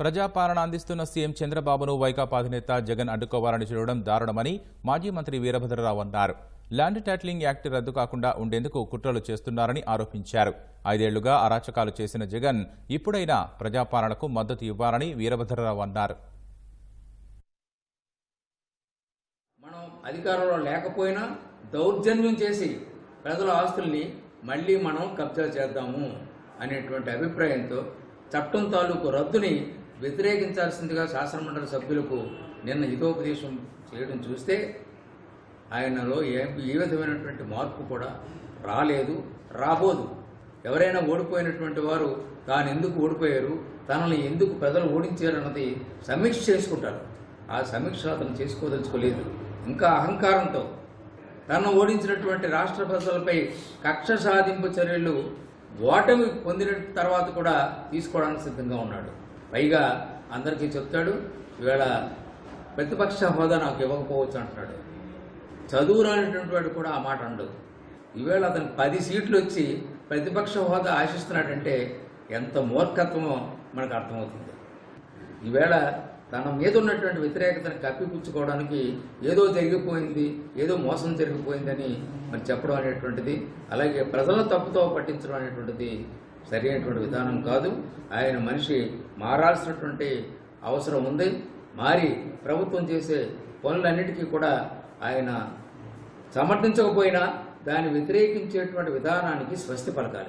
ప్రజాపాలన అందిస్తున్న సీఎం చంద్రబాబును వైకాపా అధినేత జగన్ అడ్డుకోవాలని చూడడం దారుణమని మాజీ మంత్రి వీరభద్రరావు అన్నారు. ల్యాండ్ టైటిలింగ్ యాక్ట్ రద్దు కాకుండా ఉండేందుకు కుట్రలు చేస్తున్నారని ఆరోపించారు. ఐదేళ్ళుగా అరాచకాలు చేసిన జగన్ ఇప్పుడైనా ప్రజాపాలనకు మద్దతు ఇవ్వాలని వీరభద్రరావు అన్నారు. మనం అధికారంలో లేకపోయినా దౌర్జన్యం చేసి ప్రజల ఆస్తుల్ని మళ్ళీ మనం కబ్జా చేద్దాము అనేటువంటి అభిప్రాయంతో చట్టం తాలూకు రద్దుని వ్యతిరేకించాల్సిందిగా శాసనమండలి సభ్యులకు నిన్న హితోపదేశం చేయడం చూస్తే ఆయనలో ఏ ఏ విధమైనటువంటి మార్పు కూడా రాలేదు రాబోదు. ఎవరైనా ఓడిపోయినటువంటి వారు తాను ఎందుకు ఓడిపోయారు తనని ఎందుకు ప్రజలు ఓడించారు అన్నది సమీక్ష చేసుకుంటారు. ఆ సమీక్ష అతను చేసుకోదలుచుకోలేదు. ఇంకా అహంకారంతో తను ఓడించినటువంటి రాష్ట్ర ప్రజలపై కక్ష సాధింపు చర్యలు ఓటమి పొందిన తర్వాత కూడా తీసుకోవడానికి సిద్ధంగా ఉన్నాడు. పైగా అందరికీ చెప్తాడు ఈవేళ ప్రతిపక్ష హోదా నాకు ఇవ్వకపోవచ్చు అంటున్నాడు. చదువు రానిటువంటి వాడు కూడా ఆ మాట ఉండదు ఈవేళ అతను పది సీట్లు వచ్చి ప్రతిపక్ష హోదా ఆశిస్తున్నాడంటే ఎంత మూర్ఖత్వమో మనకు అర్థమవుతుంది. ఈవేళ తన మీద ఉన్నటువంటి వ్యతిరేకతను కప్పిపుచ్చుకోవడానికి ఏదో జరిగిపోయింది ఏదో మోసం జరిగిపోయిందని మరి చెప్పడం అనేటువంటిది అలాగే ప్రజల తప్పుతో పట్టించడం అనేటువంటిది సరైనటువంటి విధానం కాదు. ఆయన మనిషి మారాల్సినటువంటి అవసరం ఉంది. మారి ప్రభుత్వం చేసే పనులన్నిటికీ కూడా ఆయన సమర్థించకపోయినా దాన్ని వ్యతిరేకించేటువంటి విధానానికి స్వస్తి పలకాలి.